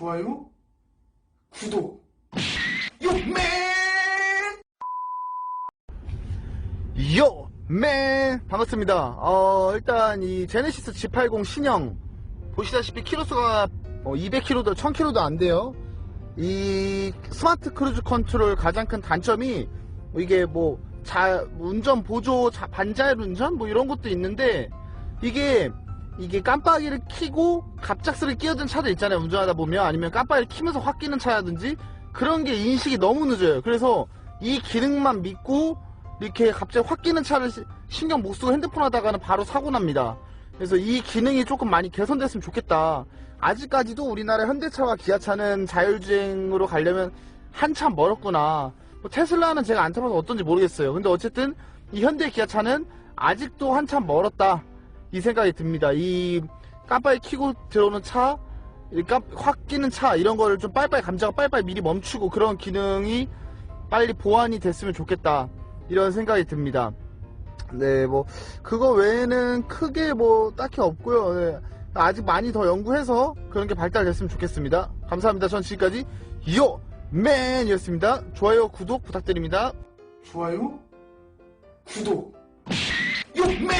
좋아요, 구독, 요맨! 요! 맨! 반갑습니다. 어, 일단 이 제네시스 G80 신형 보시다시피 키로수가 200km도 1000km도 안 돼요. 이 스마트 크루즈 컨트롤 가장 큰 단점이 뭐 이게 뭐 자, 운전 보조 자- 반자율 운전 뭐 이런 것도 있는데 이게 이게 깜빡이를 켜고 갑작스레 끼어든 차들 있잖아요. 운전하다 보면 아니면 깜빡이를 켜면서 확 끼는 차라든지 그런 게 인식이 너무 늦어요. 그래서 이 기능만 믿고 이렇게 갑자기 확 끼는 차를 시- 신경 못 쓰고 핸드폰 하다가는 바로 사고 납니다. 그래서 이 기능이 조금 많이 개선됐으면 좋겠다. 아직까지도 우리나라 현대차와 기아차는 자율주행으로 가려면 한참 멀었구나. 뭐 테슬라는 제가 안 타봐서 어떤지 모르겠어요. 근데 어쨌든 이 현대 기아차는 아직도 한참 멀었다. 이 생각이 듭니다. 이 깜빡이 켜고 들어오는 차, 확 끼는 차 이런 거를 좀 빨리빨리 감자가 빨리빨리 미리 멈추고 그런 기능이 빨리 보완이 됐으면 좋겠다. 이런 생각이 듭니다. 네, 뭐 그거 외에는 크게 뭐 딱히 없고요. 네, 아직 많이 더 연구해서 그런 게 발달됐으면 좋겠습니다. 감사합니다. 전 지금까지 요 맨이었습니다. 좋아요, 구독 부탁드립니다. 좋아요, 구독, 요맨!